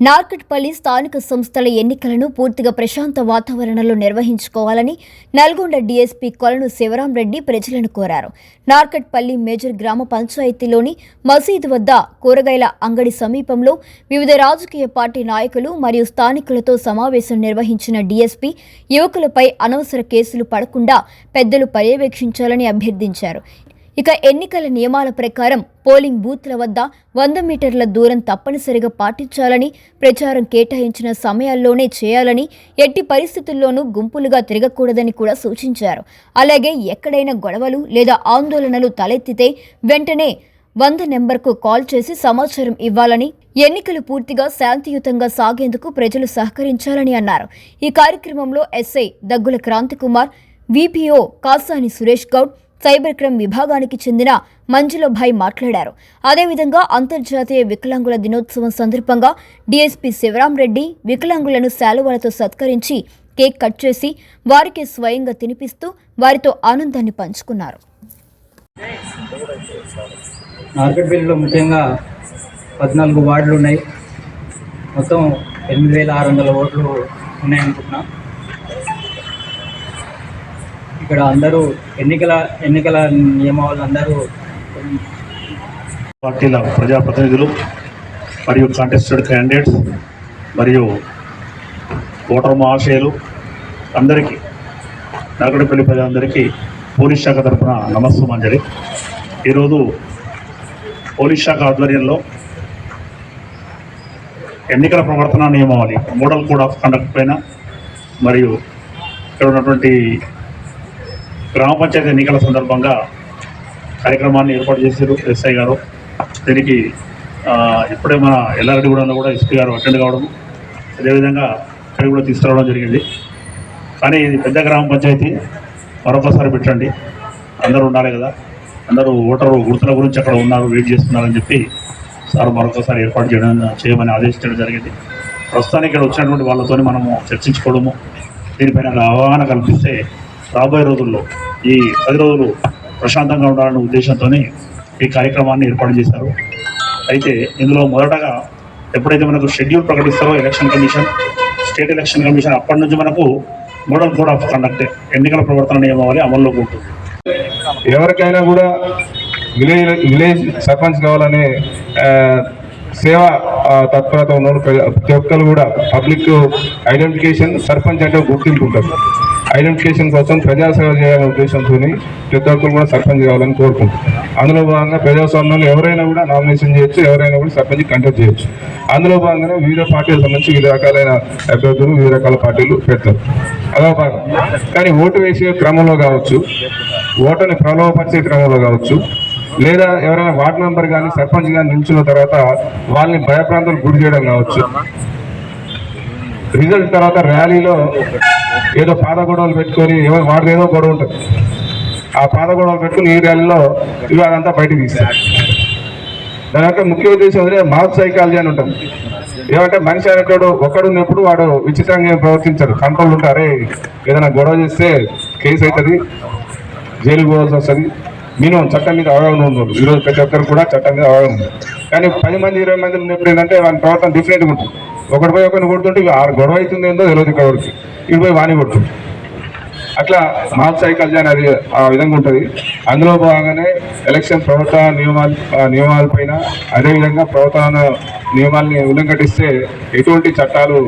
నార్కట్పల్లి స్థానిక సంస్థల ఎన్నికలను పూర్తిగా ప్రశాంత వాతావరణంలో నిర్వహించుకోవాలని నల్గొండ డీఎస్పీ కొలను శివరాంరెడ్డి ప్రజలను కోరారు. నార్కట్పల్లి మేజర్ గ్రామ పంచాయతీలోని మసీదు వద్ద కూరగాయల అంగడి సమీపంలో వివిధ రాజకీయ పార్టీ నాయకులు మరియు స్థానికులతో సమావేశం నిర్వహించిన డీఎస్పీ యువకులపై అనవసర కేసులు పడకుండా పెద్దలు పర్యవేక్షించాలని అభ్యర్థించారు. ఇక ఎన్నికల నియమాల ప్రకారం పోలింగ్ బూత్ల వద్ద వంద మీటర్ల దూరం తప్పనిసరిగా పాటించాలని ప్రచారం కేటాయించిన సమయాల్లోనే చేయాలని ఎట్టి పరిస్థితుల్లోనూ గుంపులుగా తిరగకూడదని కూడా సూచించారు. అలాగే ఎక్కడైనా గొడవలు లేదా ఆందోళనలు తలెత్తితే వెంటనే వంద నెంబర్కు కాల్ చేసి సమాచారం ఇవ్వాలని ఎన్నికలు పూర్తిగా శాంతియుతంగా సాగేందుకు ప్రజలు సహకరించాలని అన్నారు. ఈ కార్యక్రమంలో SI Daggula Kranthikumar VPO Kasani Suresh Goud cyber crime విభాగానికి చెందిన మంజులభాయ్ మాట్లాడారు. అదేవిధంగా అంతర్జాతీయ వికలాంగుల దినోత్సవం సందర్భంగా డీఎస్పీ శివరాంరెడ్డి వికలాంగులను శాలువాలతో సత్కరించి కేక్ కట్ చేసి వారికి స్వయంగా తినిపిస్తూ వారితో ఆనందాన్ని పంచుకున్నారు. మార్కెట్పల్లిలో ముఖ్యంగా పద్నాలుగు వార్డులు ఉన్నాయి. మొత్తం ఎనిమిది వేల ఆరు వందల ఓట్లు ఉన్నాయనుకుంటున్నాం. ఇక్కడ అందరూ ఎన్నికల ఎన్నికల నియమావళి అందరూ పార్టీల ప్రజాప్రతినిధులు మరియు కాంటెస్టెడ్ క్యాండిడేట్స్ మరియు ఓటర్ మహాశయులు అందరికీ నాగడపల్లి ప్రజలందరికీ పోలీస్ శాఖ తరఫున నమస్సుమంజలి. ఈరోజు పోలీస్ శాఖ ఆధ్వర్యంలో ఎన్నికల ప్రవర్తన నియమావళి మోడల్ కోడ్ ఆఫ్ కండక్ట్ పైన మరియు ఇక్కడ ఉన్నటువంటి గ్రామ పంచాయతీ ఎన్నికల సందర్భంగా కార్యక్రమాన్ని ఏర్పాటు చేశారు ఎస్ఐ గారు. దీనికి ఇప్పుడే మన ఎల్లారెడ్డిగూడెంలో కూడా ఎస్పీ గారు అటెండ్ కావడం అదేవిధంగా ఇక్కడ కూడా తీసుకురావడం జరిగింది. కానీ ఇది పెద్ద గ్రామ పంచాయతీ మరొకసారి పెట్టండి. అందరూ ఉండాలి కదా. అందరూ ఓటరు గుర్తుల గురించి అక్కడ ఉన్నారు వెయిట్ చేస్తున్నారని చెప్పి సార్ మరొకసారి ఏర్పాటు చేయడం చేయమని ఆదేశించడం జరిగింది. ప్రస్తుతానికి ఇక్కడ వచ్చినటువంటి వాళ్ళతోని మనము చర్చించుకోవడము దీనిపైన ఒక అవగాహన కల్పిస్తే రాబోయే రోజుల్లో ఈ పది రోజులు ప్రశాంతంగా ఉండాలనే ఉద్దేశంతో ఈ కార్యక్రమాన్ని ఏర్పాటు చేశారు. అయితే ఇందులో మొదటగా ఎప్పుడైతే మనకు schedule ప్రకటిస్తారో election commission state election commission అప్పటి నుంచి మనకు మోడల్ కోడ్ ఆఫ్ కండక్ట్ ఎన్నికల ప్రవర్తన నియమావళి అమల్లోకి ఉంటుంది. ఎవరికైనా కూడా విలేజ్ విలేజ్ సర్పంచ్ కావాలనే సేవ తత్పరత ఉన్నాడు ప్రతి- ఒక్కరు కూడా పబ్లిక్ ఐడెంటిఫికేషన్ సర్పంచ్ అంటే గుర్తింపు ఉంటుంది. ఐడెంటిఫికేషన్ కోసం ప్రజాసేవ చేయాలనే ఉద్దేశంతో ప్రతి ఒక్కరు కూడా సర్పంచ్ కావాలని కోరుకుంటారు అందులో భాగంగా ప్రజాస్వామ్యంలో ఎవరైనా కూడా నామినేషన్ చేయొచ్చు ఎవరైనా కూడా సర్పంచ్ కంటెక్ట్ చేయొచ్చు. అందులో భాగంగానే వివిధ పార్టీలకు సంబంధించి వివిధ రకాలైన అభ్యర్థులు వివిధ రకాల పార్టీలు పెడతారు అదో భాగం. కానీ ఓటు వేసే క్రమంలో కావచ్చు ఓటర్ని ప్రలోభపరిచే క్రమంలో కావచ్చు లేదా ఎవరైనా వార్డు మెంబర్ కానీ సర్పంచ్ కానీ నిల్చున్న తర్వాత వాళ్ళని భయప్రాంతాలకు గురి చేయడం కావచ్చు. రిజల్ట్ తర్వాత ర్యాలీలో ఏదో పాద గొడవలు పెట్టుకొని ఎవరు వాడిది ఏదో గొడవ ఉంటుంది. ఆ పాద గొడవలు పెట్టుకుని ఈ ర్యాలీలో ఇవి అదంతా బయటకు తీస్తారు దాని యొక్క ముఖ్య ఉద్దేశం అదే మాస్ సైకాలజీ అని ఉంటుంది. ఏమంటే మనిషి అనేటోడు ఒక్కడున్నప్పుడు వాడు విచిత్రంగా ప్రవర్తించారు కంట్రోల్ ఉంటారే ఏదైనా గొడవ చేస్తే కేసు అవుతుంది జైలు పోవాల్సి వస్తుంది. మినిమం చట్టం మీద అవగాహన ఉంది. ఈరోజు ప్రతి ఒక్కరు కూడా చట్టం మీద అవగాహన ఉంది. కానీ పది మంది ఇరవై మంది ఉన్నప్పుడు ఏంటంటే వాని ప్రవర్తన డిఫరెంట్గా ఉంటుంది. ఒకటి పోయి ఒకరిని కొడుతుంటే ఆరు గొడవ అవుతుంది ఏందో తెలియదు ఇక్కడ ఇటు పోయి వాణి కొడుతుంది. అట్లా మాల్ సైకాలజీ అనేది ఆ విధంగా ఉంటుంది. అందులో భాగంగానే ఎలక్షన్ ప్రవర్తన నియమాలు నియమాలపైన అదేవిధంగా ప్రవర్తన నియమాల్ని ఉల్లంఘటిస్తే ఎటువంటి చట్టాలు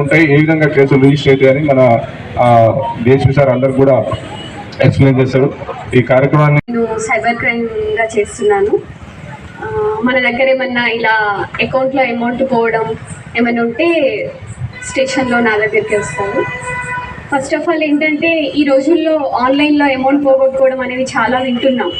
ఉంటాయి ఏ విధంగా కేసులు రిజిస్టర్ అవుతాయని మన దేశ సార్ అందరు కూడా ఎక్స్ప్లెయిన్ చేశారు. ఈ కార్యక్రమాన్ని నేను సైబర్ క్రైమ్గా చేస్తున్నాను. మన దగ్గర ఏమన్నా ఇలా అకౌంట్లో అమౌంట్ పోవడం ఏమైనా ఉంటే స్టేషన్లో నా దగ్గరికి వస్తారు. ఫస్ట్ ఆఫ్ ఆల్ ఏంటంటే ఈ రోజుల్లో ఆన్లైన్లో అమౌంట్ పోగొట్టుకోవడం అనేది చాలా వింటున్నాం.